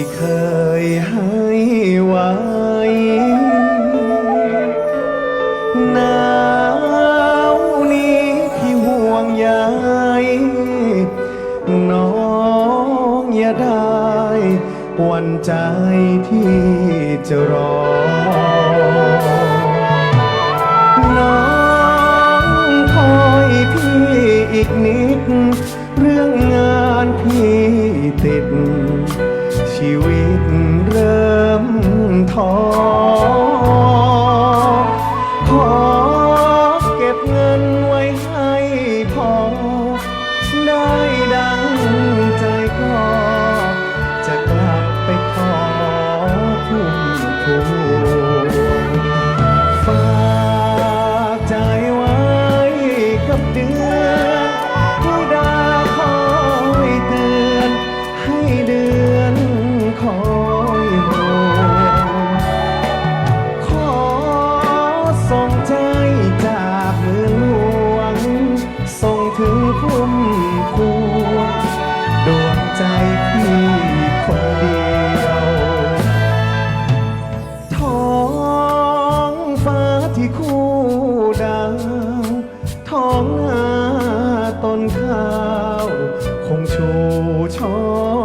ที่เคยให้ไว้หนาวนี้พี่ห่วงใยน้องอย่าได้วันใจที่จะรอ ต้นข้าว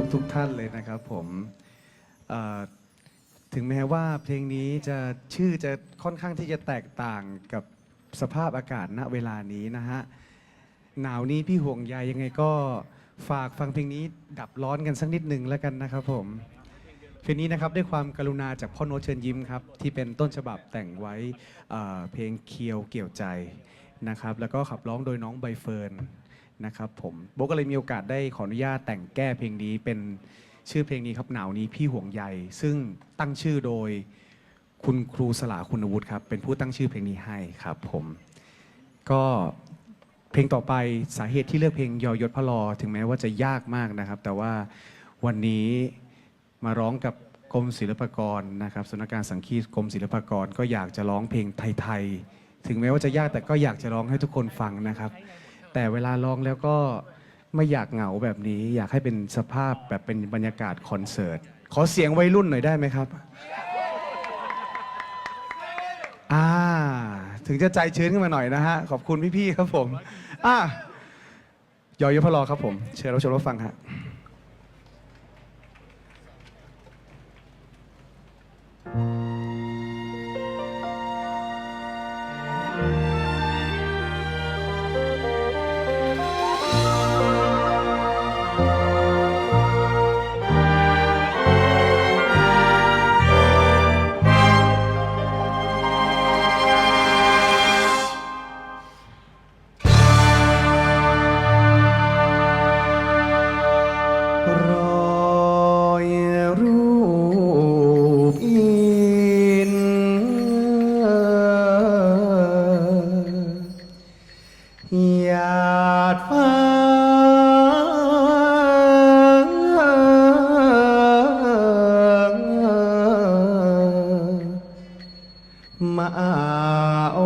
ทุกทุกๆท่านเลยนะครับผมถึงแม้ว่าเพลงนี้จะชื่อจะค่อนข้างที่จะแตกต่างกับสภาพอากาศณเวลานี้นะฮะหนาวนี้พี่ห่วงใยยังไงก็ฝากฟังเพลงนี้ดับร้อนกันสักนิดหนึ่งแล้วกันนะครับผมเพลงนี้นะครับด้วยความกรุณาจากพ่อโนเชิญยิ้มครับที่เป็นต้นฉบับแต่งไว้เอ่อเพลงเคียวเกี่ยวใจนะครับแล้วก็ขับร้องโดยน้องใบเฟิร์น นะครับผมโบก็เลยมีโอกาสได้ขออนุญาตแต่งแก้เพลงนี้เป็นชื่อเพลงนี้ครับหนาวนี้พี่ห่วงใยซึ่งตั้งชื่อโดยคุณครูสลาคุณวุฒิครับเป็นผู้ตั้งชื่อเพลงนี้ให้ครับผมก็เพลงต่อไปสาเหตุที่เลือกเพลงยอยศพระลอถึงแม้ว่าจะยากมากนะครับ แต่ว่าวันนี้มาร้องกับกรมศิลปากรนะครับสำนักงานสังคีตกรมศิลปากรก็อยากจะร้องเพลงไทยๆถึงแม้ว่าจะยากแต่ก็อยากจะร้องให้ทุกคนฟังนะครับ แต่เวลาร้องแล้วก็ไม่อยากเหงาแบบนี้ อยากให้เป็นสภาพแบบเป็นบรรยากาศคอนเสิร์ต ขอเสียงวัยรุ่นหน่อยได้ไหมครับ อ่า ถึงจะใจชื้นขึ้นมาหน่อยนะฮะ ขอบคุณพี่ๆครับผม อ่ายอยศพะลอครับผม เชิญรับชมรับฟังฮะเมาอ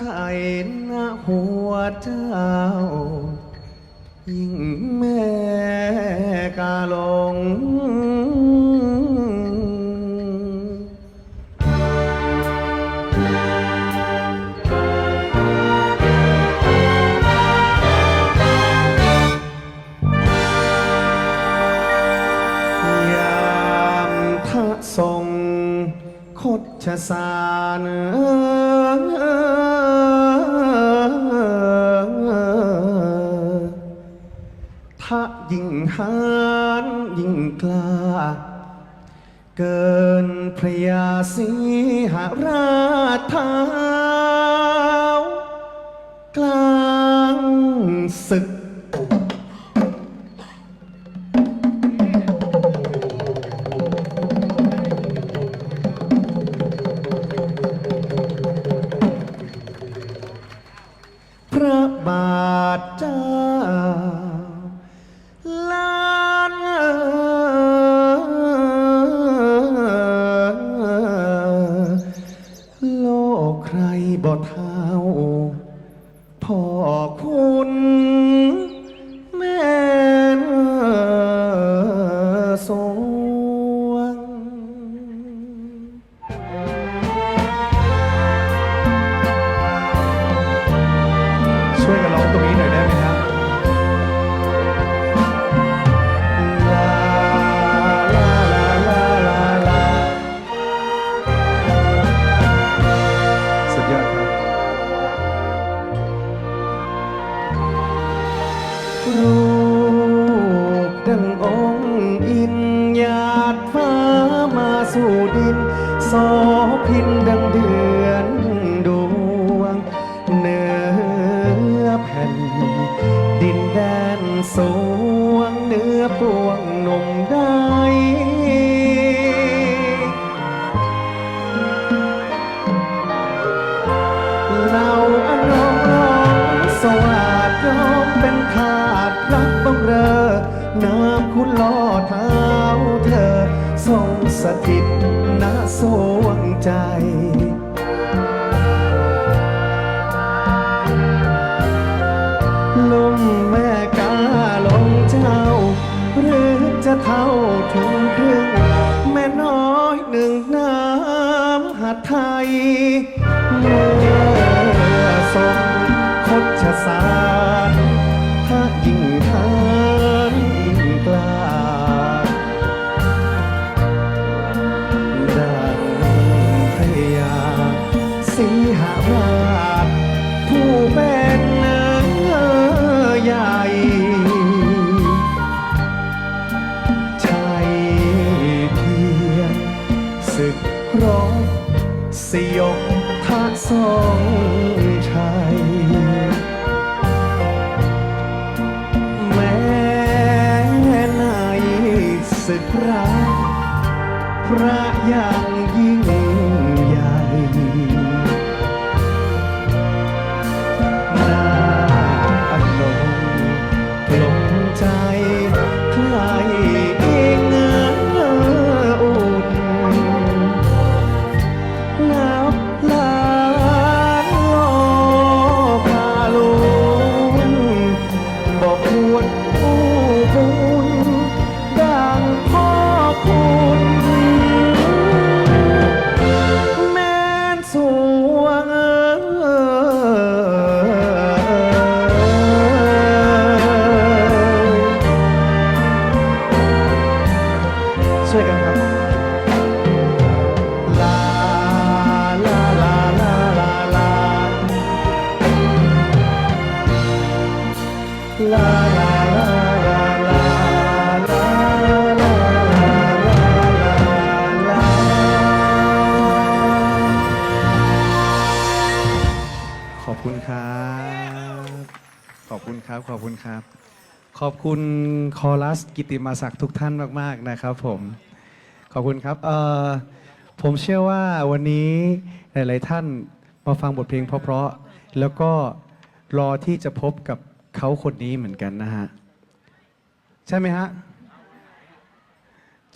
ไทยหน้าหัวเจ้า ยิ่งแม่กาลงยามทะทรงคดชะสา หานยิ่งกล้า เกินพระยาสีหราชเท้ากลางศึก ช่วยกันร้องตรงนี้หน่อยได้ไหมครับลาลาลาลาลาสุดยอดครับรูปดังองค์อินหยาดฟ้ามาสู่ดิน โสพินดังเดือ สวงเนื้อปวงนมได้เราอนน้องสวัสดยอมเป็นทาสรักบังเรอ น้ำคุณล่อเท้าเธอ ทรงสถิตณสวงใจ ไทยเมื่อทรงคดชะสา พระยัง ขอบคุณครับ ขอบคุณคอรัสกิติมาศักดิ์ทุกท่านมาก ๆ นะครับผม ขอบคุณครับเอ่อผมเชื่อว่าวันนี้หลาย ๆ ท่านมาฟังบทเพลงเพราะ ๆ แล้วก็รอที่จะพบกับเขาคนนี้เหมือนกันนะฮะ ใช่ไหมฮะ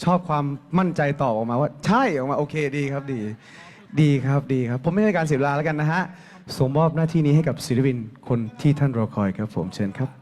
ชอบความมั่นใจตอบออกมาว่า ใช่ออกมาโอเคดีครับดี ดีครับดีครับ ผมไม่ใช่การเสียเวลาแล้วกันนะฮะสมมอบหน้าที่นี้ให้กับศิลปินคนที่ท่านรอคอยครับผมเชิญครับ